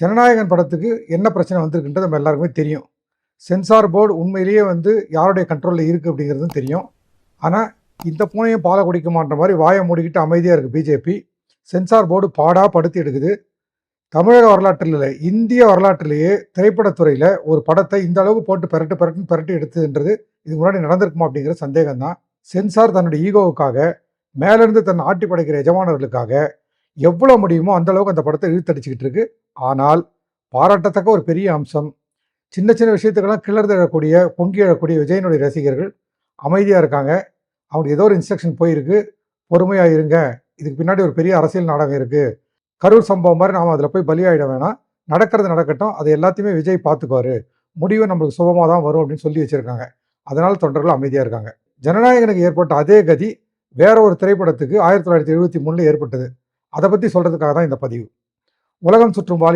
ஜனநாயகன் படத்துக்கு என்ன பிரச்சனை வந்திருக்குன்றது நம்ம எல்லாருக்குமே தெரியும். சென்சார் போர்டு உண்மையிலேயே வந்து யாருடைய கண்ட்ரோலில் இருக்குது அப்படிங்கிறதும் தெரியும். ஆனால் இந்த பூனையும் பாலை குடிக்க மாட்ட மாதிரி வாயை மூடிக்கிட்டு அமைதியாக இருக்குது பிஜேபி. சென்சார் போர்டு பாடாக படுத்தி எடுக்குது. தமிழக வரலாற்றில் இல்லை இந்திய வரலாற்றிலேயே திரைப்படத்துறையில் ஒரு படத்தை இந்த அளவுக்கு போட்டு பெரட்டு பெரட்டுன்னு பெரட்டி எடுத்ததுன்றது இதுக்கு முன்னாடி நடந்திருக்குமா அப்படிங்கிற சந்தேகம் தான் சென்சார் தன்னுடைய ஈகோவுக்காக மேலேருந்து தன் ஆட்டி படைக்கிற எஜமானர்களுக்காக எவ்வளோ முடியுமோ அந்த அளவுக்கு அந்த படத்தை இழுத்தடிச்சுக்கிட்டு இருக்கு. ஆனால் பாராட்டத்தக்க ஒரு பெரிய அம்சம் சின்ன சின்ன விஷயத்துக்கெல்லாம் கிளர்ந்து எழக்கூடிய பொங்கி எழக்கூடிய விஜயனுடைய ரசிகர்கள் அமைதியாக இருக்காங்க. அவங்களுக்கு ஏதோ ஒரு இன்ஸ்ட்ரக்ஷன் போயிருக்கு. பொறுமையாக இருங்க. இதுக்கு பின்னாடி ஒரு பெரிய அரசியல் நாடகம் இருக்குது கரூர் சம்பவம் மாதிரி நாம் அதில் போய் பலியாயிட வேணாம். நடக்கிறது நடக்கட்டும். அது எல்லாத்தையுமே விஜய் பார்த்துக்குவாரு. முடிவு நம்மளுக்கு சுபமாக தான் வரும் அப்படின்னு சொல்லி வச்சுருக்காங்க. அதனால் தொண்டர்கள் அமைதியாக இருக்காங்க. ஜனநாயகனுக்கு ஏற்பட்ட அதே கதி வேற ஒரு திரைப்படத்துக்கு ஆயிரத்தி தொள்ளாயிரத்தி எழுபத்தி மூணில் ஏற்பட்டது. அதை பற்றி சொல்கிறதுக்காக தான் இந்த பதிவு. உலகம் சுற்றும் வாலி